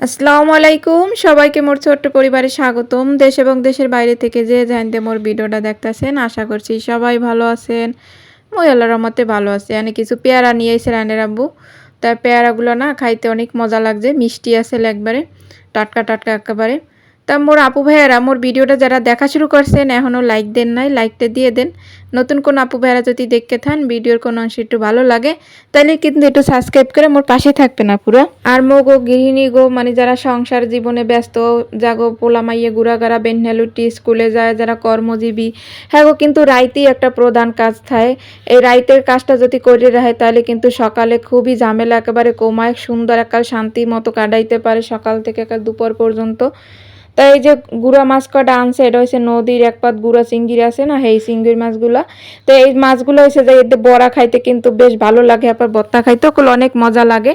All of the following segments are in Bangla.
আসসালামু আলাইকুম। সবাইকে মোর ছোট্ট পরিবারে স্বাগতম। দেশ এবং দেশের বাইরে থেকে যে জানতে মোর ভিডিওটা দেখতেছেন, আশা করছি সবাই ভালো আছেন। মই আল্লাহর রহমতে ভালো আছি। মানে কিছু পেয়ারা নিয়ে এসে রানের আব্বু। তাই পেয়ারাগুলো না খাইতে অনেক মজা লাগছে, মিষ্টি আছে একবারে টাটকা টাটকা একেবারে। তা মোর আপু ভাইয়ারা, মোর ভিডিওটা যারা দেখা শুরু করছেন এখনও লাইক দেন নাই লাইকটা দিয়ে দেন। নতুন কোন আপু ভাইয়ারা যদি দেখতে থান, ভিডিওর কোনো অংশ একটু ভালো লাগে তাহলে কিন্তু একটু সাবস্ক্রাইব করে মোর পাশে থাকবে না পুরো আর মো গো গৃহিণী গো মানে যারা সংসার জীবনে ব্যস্ত জাগো পোলা মাইয়ে, গুড়াগাড়া বেনহেলুটি স্কুলে যায়, যারা কর্মজীবী হ্যাঁ গো, কিন্তু রাইতেই একটা প্রধান কাজ থাকে। এই রাইতের কাজটা যদি করে রাখে তাহলে কিন্তু সকালে খুবই ঝামেলা, একেবারে কমায়, সুন্দর একাল শান্তি মতো কাটাইতে পারে সকাল থেকে একাল দুপুর পর্যন্ত। তাই এই যে গুড়া মাছ কটা আনছে, এটা হচ্ছে নদীর এক পাত গুড়া চিংড়ি আছে না, সেই চিংড়ির মাছগুলা। তো এই মাছগুলো হচ্ছে যে এতে বড়া খাইতে কিন্তু বেশ ভালো লাগে, আবার বত্তা খাইতে ওগুলো অনেক মজা লাগে।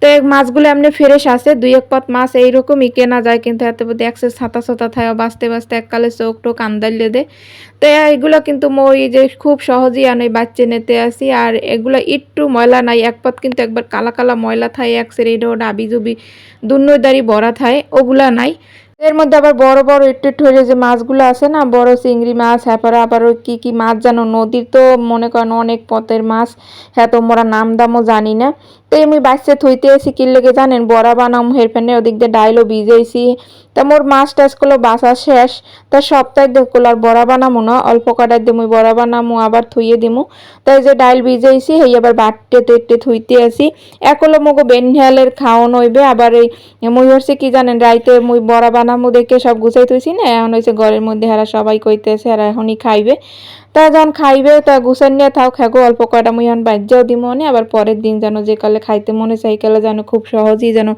তো এই মাছগুলো এমনি ফ্রেশ আছে, দুই এক পাত মাছ এইরকমই কেনা যায়, কিন্তু এত প্রতি একসে ছাতা ছাতা থাকে বাঁচতে বাঁচতে এককালে চোখ টোক আন্দাইলে দে তো এগুলো কিন্তু মই যে খুব সহজেই আমি বাচ্চা নিতে আসি, আর এগুলো একটু ময়লা নাই, এক পাত কিন্তু একবার কালা কালা ময়লা থাকে এক সের ওটা আবিজুবি দুর্নদারি ভরা থাকে ওগুলা নাই। এর মধ্যে আবার বড় বড় একটু একটু হয়ে যে মাছগুলো আছে না, বড় চিংড়ি মাছ হ্যাপারা আবার কী কী মাছ জানো? নদীর তো মনে করেন অনেক পথের মাছ। হ্যাঁ তো মোরা নাম দামও জানি না। তো আমি বাচ্চা থইতে এসি কি লেগে জানেন, বড়া বানাম হেরফেনে ওদিক দিয়ে ডাইলও ভিজেছি তা মোর মাছ টাছগুলো বাসা শেষ, তা সপ্তাহে দেখল আর বড়া বানামো না, অল্প কটার দিয়ে মুই বড়া বানামো, আবার থুইয়ে দিমু। তাই যে ডাইল ভিজেছি হেই আবার বাটতে তেটে থুইতে আসি। একলো মগো বেনহেলের খাওয়ান হইবে, আবার এই মুই হচ্ছে কি জানেন, রাইতে মুই বড়া বানামো দেখে সব গুছাই থইছি না, এখন হয়েছে ঘরের মধ্যে হারা সবাই কইতেছে আর এখনই খাইবে। তা যখন খাইবে, তা গুছান নিয়ে থাও খেগো অল্প কয়টা মুই এখন বাজ্যাও দিব মনে আবার পরের দিন যেন যে কালে খাইতে মনে চাই কালে যেন খুব সহজেই যেন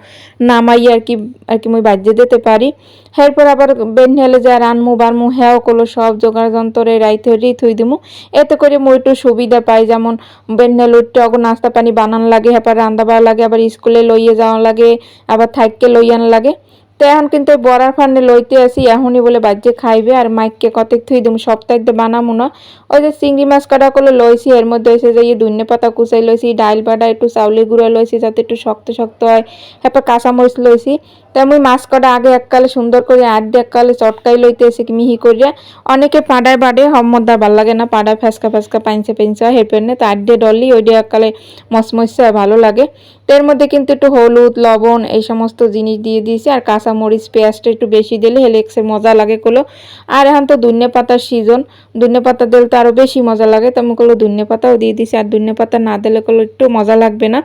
নামাই আর কি আর কি মুই বাজ্যে দিতে পারি। এরপর আবার বেনহেলে যা রানমু, বারমু হ্যাও করল সব জোগাড় যন্ত্রে রাইতে রি থুই দিমু। এতে করে মুই একটু সুবিধা পাই, যেমন বেনহেল উঠতে অগো নাস্তা পানি বানান লাগে হ্যাঁ রান্না বাড়া লাগে, আবার স্কুলে লইয়ে যাওয়া লাগে, আবার থাককে লইয়ান লাগে। তো এখন কিন্তু বড়ার ফান্ডে লইতে আসি, এখনই বলে বাজ্যে খাইবে আর মাইককে কতেক থুই দিম, সপ্তাহে বানামু না। ওই যে চিংড়ি মাছ কাটা করলে লইছি, এর মধ্যে এসে যে ইয়ে পাতা কুচাই লইছি, ডাইল বাটা, একটু চাউলের গুঁড়ো লইছি যাতে একটু শক্ত শক্ত হয় এরপর কাঁচামরিচ লইছি। তো আমি মাছ কটা আগে এককালে সুন্দর করে, আট দিয়ে এককালে চটকাই লইতে এসে মিহি করিয়া, অনেকে পাড়ায় বাড়ে হম্মদার ভালো লাগে না, পাড়ায় ফ্যাসকা ফ্যাসকা পাইনছে পেঞ্চা হেপের নে তো আট দিয়ে ডলি, ওই দিয়ে এককালে মসমসা ভালো লাগে। তো এর মধ্যে কিন্তু একটু হলুদ, লবণ এই সমস্ত জিনিস দিয়ে দিয়েছি। আর কাঁচামরিচ, পেঁয়াজটা একটু বেশি দিলে হেলেক্সের মজা লাগে কলো আর এখন তো ধনে পাতার সিজন ধনে পাতা দিলে তো আরও বেশি মজা লাগে। তো আমি কলো ধনে পাতাও দিয়ে দিছি। আর ধনে পাতা না দিলে কলো একটু মজা লাগবে না।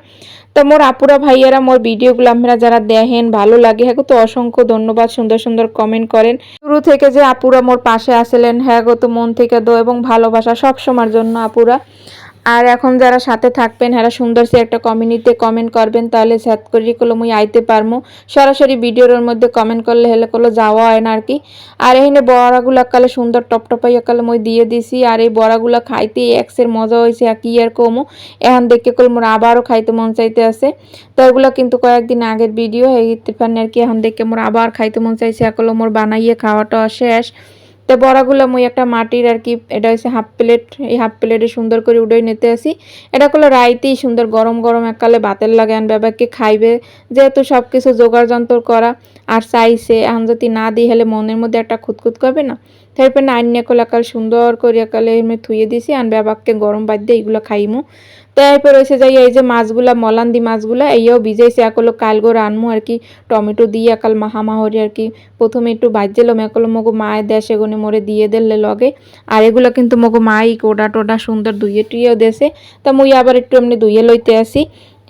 তো মোর আপুরা ভাইয়ারা, মোর ভিডিওগুলো আপনারা যারা দেখেন, ভালো লাগে হ্যাঁ তো অসংখ্য ধন্যবাদ। সুন্দর সুন্দর কমেন্ট করেন। শুরু থেকে যে আপুরা মোর পাশে আসলেন হ্যাঁ গো, তো মন থেকে দো এবং ভালোবাসা সব সময়ের জন্য আপুরা। আর এখন যারা সাথে থাকবেন হ্যাঁ সুন্দর সে একটা কমিউনিটিতে কমেন্ট করবেন, তাহলে স্যাত করি করলে মুই আইতে পারমু। সরাসরি ভিডিওর মধ্যে কমেন্ট করলে, হেলে করলে যাওয়া হয় না আর কি। আর এখানে বড়াগুলো কালে সুন্দর টপটপাই কালে মই দিয়ে দিছি, আর এই বড়াগুলো খাইতে এক্সের মজা হয়েছে আর কি আর কমো। এখন দেখে করলে মোর আবারও খাইতে মন চাইতে আছে। তো এগুলো কিন্তু কয়েকদিন আগের ভিডিও এই আর কি, এখন দেখে মোর আবার খাইতে মন চাইছে একলো মোর বানাইয়ে খাওয়াটা শেষ। তো বড়াগুলো মুই একটা মাটির আর কি, এটা হচ্ছে হাফ প্লেট, এই হাফ প্লেটে সুন্দর করে উড়ে নিতে আসি। এটা করলে রাইতেই সুন্দর গরম গরম এককালে ভাতের লাগে আন ব্যাপারকে খাইবে। যেহেতু সব কিছু জোগাড় যন্ত্র করা, আর চাইছে, এখন যদি না দিই, হলে মনের মধ্যে একটা খুঁতখুত করবে না। তারপর না আইন একাল সুন্দর করে একালে এমনি থুয়ে দিছি আর ব্যাপারকে গরম বাদ দিয়ে এইগুলো খাইমু। তো এরপর যাই, এই যে মাছগুলা, মলান্দি মাছগুলা, এইও ভিজাইছে। একলো কালগো রানমু আর কি, টমেটো দিয়ে একাল মাহামাহরি আর কি। প্রথমে একটু বাজছিলাম একলো মগো মায়ের দেশে গুনে মোরে দিয়ে দিলে লগে। আর এগুলো কিন্তু মগো মাই কোডা টোডা সুন্দর ধুয়ে টুয়েও দেশে তা মুই আবার একটু এমনি ধুয়ে লইতে আসি।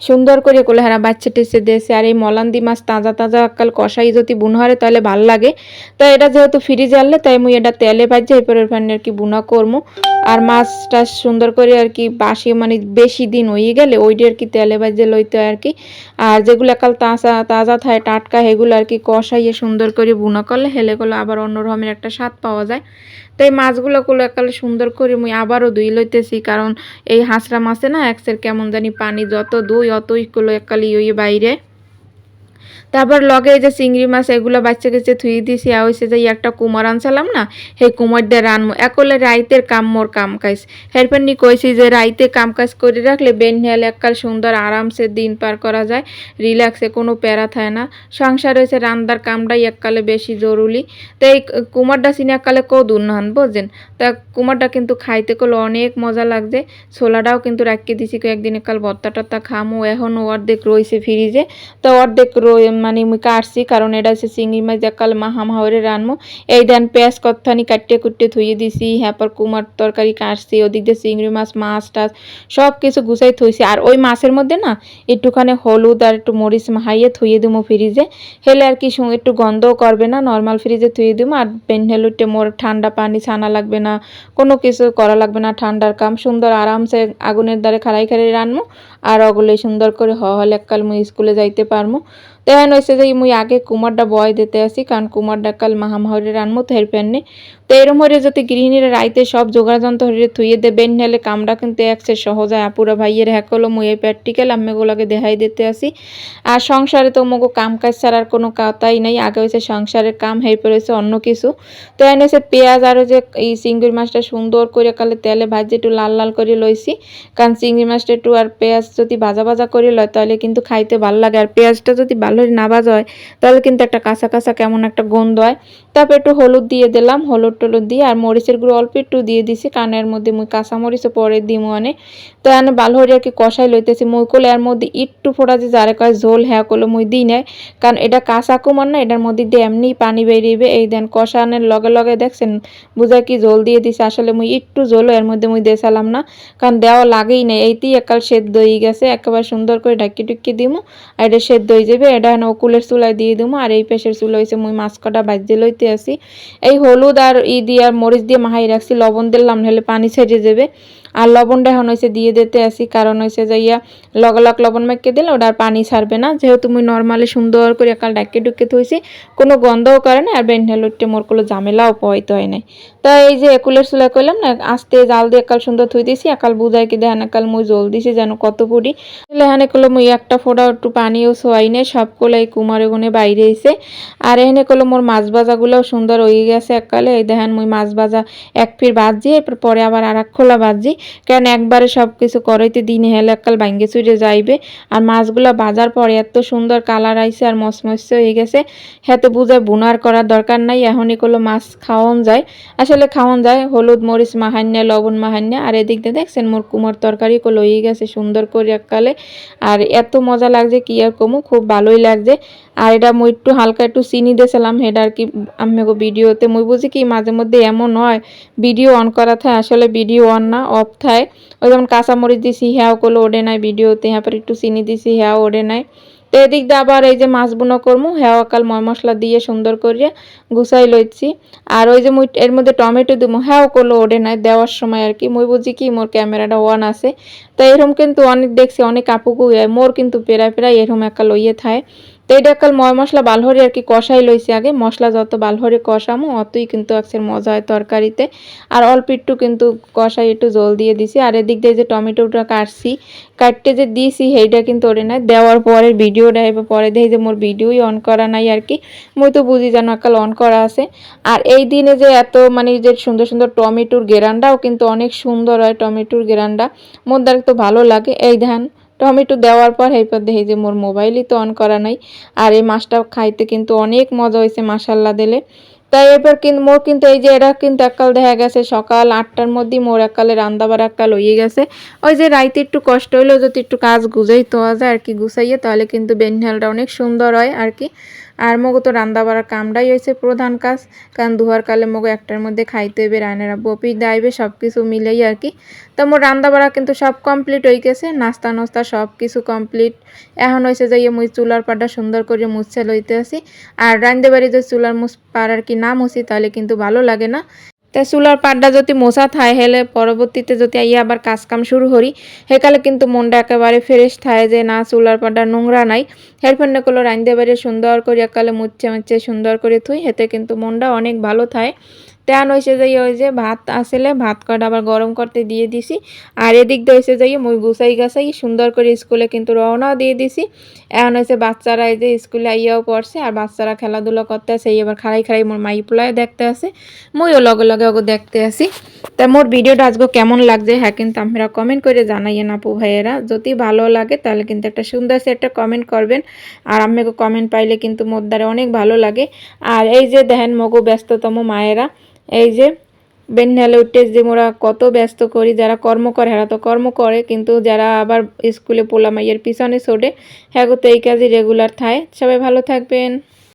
সুন্দর করে কোলে হারা বাচ্চা টেসে দেশে আর এই মলান্দি মাছ তাজা তাজা কাল কষাই যদি বুন হরে, তাহলে ভালো লাগে। তো এটা যেহেতু ফ্রিজে আনলে, তাই মুই এটা তেলে ভাজছে, এরপরে ফ্যানে আর কি বুনা করব আর মাছটা সুন্দর করে আর কি বাসি মানে বেশি দিন হয়ে গেলে ওইটি আর কি তেলে ভাজে লইতে হয় আর কি। আর যেগুলো কাল তাজা তাজা থাকে টাটকা সেগুলো আর কি কষাইয়ে সুন্দর করে বুনা করলে, হেলে করলে আবার অন্য রকমের একটা স্বাদ পাওয়া যায়। তো এই মাছগুলো কোলো একালে সুন্দর করে মুই আবারও ধুই লইতেছি, কারণ এই হাঁসরা মাছে না, একসের কেমন জানি পানি যত দুই অতই কোলো একালি ওই বাইরে। তারপর লগে এই যে চিংড়ি মাছ এগুলো বাচ্চা কাছে থুই দিছি, আর হয়েছে যে একটা কুমার আনছিলাম না, সেই কুমার দিয়ে রানমো। একলে রাইতের কাম মোর কাম কাজ। হেরপর নি কইছি যে রাইতে কাম কাজ করে রাখলে বেন হেলে এককাল সুন্দর আরামসে দিন পার করা যায়, রিল্যাক্সে কোনো প্যারা থাকে না। সংসার হয়েছে রান্দার কামটাই এককালে বেশি জরুরি। তো এই কুমারটা চিনি এককালে কদুর নহান বুঝছেন? তা কুমারটা কিন্তু খাইতে করলে অনেক মজা লাগছে। ছোলাটাও কিন্তু রাখিয়ে দিছি কয়েকদিন, এককাল ভর্তা টর্তা খামো। এখনও অর্ধেক রয়েছে ফ্রিজে। তো অর্ধেক রয়ে মানে মুই কাটছি, কারণ এটা হচ্ছে চিংড়ি মাছ একাল মাহা মাহরে রানমো। এই দেন পেঁয়াজ কত্থানি কাটিয়ে কুটে থুয়ে দিছি হ্যাপর কুমার তরকারি কাটছি, ওদিক দিয়ে চিংড়ি মাছ মাছ টাছ সব কিছু গুছাই থুইছি। আর ওই মাছের মধ্যে না, একটুখানি হলুদ আর একটু মরিচ মাহাইয়ে থুয়ে দিবো ফ্রিজে। হেলে আর কি একটু গন্ধও করবে না, নর্মাল ফ্রিজে থুয়ে দিবো আর পেন হেলুটে মোর ঠান্ডা পানি ছানা লাগবে না, কোনো কিছু করা লাগবে না, ঠান্ডার কাম। সুন্দর আরামসে আগুনের দ্বারে খাড়াই খাড়াই রানমু, আর ওগুলো সুন্দর করে হলে এককাল মুই স্কুলে যাইতে পারমু। তো এখন হয়েছে যে মুই আগে কুমারটা বয় দিতে আসি, কারণ কুমারটা কাল মাহামাহরে রানমু তো হের পেননে তো এরম হরে যদি গৃহিণীরা রাইতে সব জোগাড় যন্ত্র হরে থুয়ে দেবেন নাহলে কামটা কিন্তু একসে সহজ হয় আপুরা ভাইয়ের হ্যাকলো মুই এই প্র্যাকটিক্যাল আম্মেগুলোকে দেখাই দিতে আসি। আর সংসারে তো মগো কাম কাজ ছাড়ার কোনো কথাই নাই, আগে হয়েছে সংসারের কাম হেরপর হয়েছে অন্য কিছু। তো এনে হচ্ছে পেঁয়াজ আরও যে এই চিংড়ি মাছটা সুন্দর করে কালে তেলে ভাজি একটু লাল লাল করে লইছি। কারণ চিংড়ি মাছটা একটু আর পেঁয়াজ যদি ভাজা ভাজা করে লয়, তাহলে কিন্তু খাইতে ভালো লাগে। আর পেঁয়াজটা যদি ভালো না ভাজা হয়, তাহলে কিন্তু একটা কাঁচা কাঁচা কেমন একটা গন্ধ হয়। তারপর একটু হলুদ দিয়ে দিলাম, হলুদ টলুদ দিয়ে, আর মরিচের গুঁড়ো অল্প একটু দিয়ে দিছি কানের মধ্যে মুই কাঁচা মরিচও পরে দিই মানে তো এনে ভালো আর কি কষাই লইতেছি, মুই করলে এর মধ্যে একটু ফোটা যে যারে কয় ঝোল হ্যাঁ করলে মুই দিই নাই, কারণ এটা কাঁচা কুমার না, এটার মধ্যে দিয়ে এমনি পানি বেরিয়েবে এই দেন কষানের লগে লগে দেখছেন বুঝা কি জল দিয়ে দিছে, আসলে মুই একটু জলও এর মধ্যে মুই দেশালাম না, কারণ দেওয়া লাগেই না এইতেই একাল সেদ্ধ হয়ে গেছে, একেবারে সুন্দর করে ঢাকি টুকি দিমু, আর এটা সেদ্ধ হয়ে যাবে, এটা হেন কুলের সুলাই দিয়ে দিমু, আর এই পেশের চুলা হয়েছে মুই মাছ কটা বাজিয়ে লইতে আসি। এই হলুদ আর ই দিয়ে আর মরিচ দিয়ে মাহাই রাখছি, লবণ দিলাম, নাহলে পানি ছেড়ে যাবে। আর লবণটা এখন হয়েছে, দিয়ে দিতে আসি। কারণ হয়েছে যে ইয়া, লগ লগ লবণ মেখে দিলে ওটা আর পানি ছাড়বে না। যেহেতু মুই নর্মালি সুন্দর করে একাল ডাকে ডুকে থইছি, কোনো গন্ধও করে না। আর বেন্ডালুটে মোর কোনো ঝামেলাও পোয়াইতে হয় নাই। তা এই যে একুলের চুলা করলাম না, আস্তে জাল দিয়ে একাল সুন্দর থই দিছি, একাল বুঝাই কি দেখান একাল মুই জল দিছি যেন কত পুরি এখানে করল মুই একটা ফোটা একটু পানিও সোয়াই নেই, সব এই কুমারে গুনে বাইরে এসে আর এখানে করল মোর মাছ ভাজাগুলোও সুন্দর হয়ে গেছে এককালে এই দেখেন মুই মাছ ভাজা এক ফির ভাজি এরপর পরে আবার আর এক খোলা ভাজি কেন একবারে সব কিছু করাইতে দিন হেলে, এককাল ভাঙ্গে চুড়ে যাইবে। আর মাছগুলো বাজার পরে এত সুন্দর কালার আইছে আর মসমস হয়ে গেছে হ্যাঁ তো বুঝায় বুনার করার দরকার নাই, এখনই করল মাছ খাওয়ান যায়। আসলে খাওয়ান যায়, হলুদ মরিচ মাহান্যা লবণ মাহান্যা আর এদিক দিয়ে দেখছেন মোর কুমার তরকারি করল হয়ে গেছে সুন্দর করে এককালে। আর এত মজা লাগছে কি আর কমু, খুব ভালোই লাগছে। আর এটা মুই একটু হালকা একটু চিনি দিয়েছিলাম সেটা আর কি আমি ভিডিওতে, মুই বুঝি কি মাঝে মধ্যে এমন হয়, ভিডিও অন করা থাকে আসলে ভিডিও অন না, অফ থাকে ওই যেমন কাঁচামরিচ দিছি হ্যাঁ করল ওড়ে নাই ভিডিওতে হ্যাঁ পর একটু চিনি দিছি হ্যাঁ ওড়ে নাই তো এদিক দিয়ে আবার এই যে মাছ বুনো করমু হ্যাঁ কাল ময় মশলা দিয়ে সুন্দর করিয়া গুছাই লইছি আর ওই যে মুই এর মধ্যে টমেটো দিব হ্যাঁ করল ওড়ে নাই দেওয়ার সময় আর কি মুই বুঝি কি মোর ক্যামেরাটা অন আছে তো এরকম কিন্তু অনেক দেখছি অনেক আপুকু মোর কিন্তু পেরায় পেরায় এরকম একটা লইয়ে থায় তো এটা কাল ময় মশলা বালহরি আর কি কষাই লইছি আগে। মশলা যত বালহরি কষামো, অতই কিন্তু আজকের মজা হয় তরকারিতে। আর অল্প একটু কিন্তু কষাই একটু জল দিয়ে দিছি। আর এদিক দিয়ে যে টমেটোটা কাটছি, কাটতে যে দিছি সেইটা কিন্তু ওরে নাই। দেওয়ার পরে ভিডিওটা এবার পরে দেখি যে মোর ভিডিওই অন করা নাই আর কি। মই তো বুঝি যেন একাল অন করা আছে। আর এই দিনে যে এত মানে যে সুন্দর সুন্দর টমেটোর গেরান্ডাও কিন্তু অনেক সুন্দর হয় টমেটোর গেরান্ডা। মোর দ্বারা তো ভালো লাগে। এই ধান টমেটো দেওয়ার পর এরপর দেখি যে মোর মোবাইলই তো অন করা নাই। আর এই মাছটা খাইতে কিন্তু অনেক মজা হয়েছে মাসাল্লা দিলে। তাই এবার কিন্তু মোর কিন্তু এই যে এরা কিন্তু এককাল দেখা গেছে সকাল আটটার মধ্যেই মোর এককালে রান্দাবার এককাল হয়ে গেছে। ওই যে রাইতে একটু কষ্ট হইলেও যদি একটু কাজ গুজাই তো যায় আর কি গুছাইয়ে, তাহলে কিন্তু বেনহালটা অনেক সুন্দর হয় আর কি। আর মগো তো রান্না বাড়ার কামটাই হয়েছে প্রধান কাজ, কারণ দুহার কালে মগো একটার মধ্যে খাইতে হইবে রায়নারা বপি দাইবে সব কিছু মিলেই আর কি। তো মোর রান্না বাড়া কিন্তু সব কমপ্লিট হয়ে গেছে, নাস্তা নাস্তা সব কিছু কমপ্লিট। এখন হয়েছে যাইয়ে মুই চুলার পাটা সুন্দর করে মুছে লইতে আসি আর রান্ধে বাড়ি যে চুলার মুছ পাড়ার কি না মুছি তাহলে কিন্তু ভালো লাগে না। তাই চুলার পাড্ডা যদি মশা থায়, হেলে পরবর্তীতে যদি ইয়ে আবার কাজ কাম শুরু করি সেকালে কিন্তু মনটা একেবারে ফ্রেশ থায় যে না, চুলার পাড্ডা নোংরা নাই। হেরফেন করল রান্ধতে বাড়ি সুন্দর করে একালে মুচ্ছে মুচ্ছে সুন্দর করে থুই, হেতে কিন্তু মনটা অনেক ভালো থায়। তেন হয়েছে যাই, ওই যে ভাত আসলে ভাত কটা আবার গরম করতে দিয়ে দিছি। আর এদিক দিয়ে হয়েছে যাই, মুই গুছাই গাছাই সুন্দর করে স্কুলে কিন্তু রওনাও দিয়ে দিছি। এখন হয়েছে বাচ্চারা এই যে স্কুলে আইয়াও পড়ছে, আর বাচ্চারা খেলাধুলা করতে এই এবার খাড়াই খাড়াই মোর মাই পোলায় দেখতে আছে, মুইও লগে লগে ওগো দেখতে আসি। তা মোর ভিডিওটা আজকে কেমন লাগছে হ্যাঁ কিন্তু আপনারা কমেন্ট করে জানাইয়েন, আপু ভাইয়েরা। যদি ভালো লাগে, তাহলে কিন্তু একটা সুন্দর সে একটা কমেন্ট করবেন। আর আমাকে কমেন্ট পাইলে কিন্তু মোর দ্বারা অনেক ভালো লাগে। আর এই যে দেখেন মগো ব্যস্ততম মায়েরা এই যে বেনহালে উঠে যে মোরা কত ব্যস্ত করি, যারা কর্ম করে, হেরা তো কর্ম করে, কিন্তু যারা আবার স্কুলে পোলামাইয়ের পিছনে ছোটে হ্যাঁ তো এই কাজই রেগুলার থায় সবাই ভালো থাকবেন।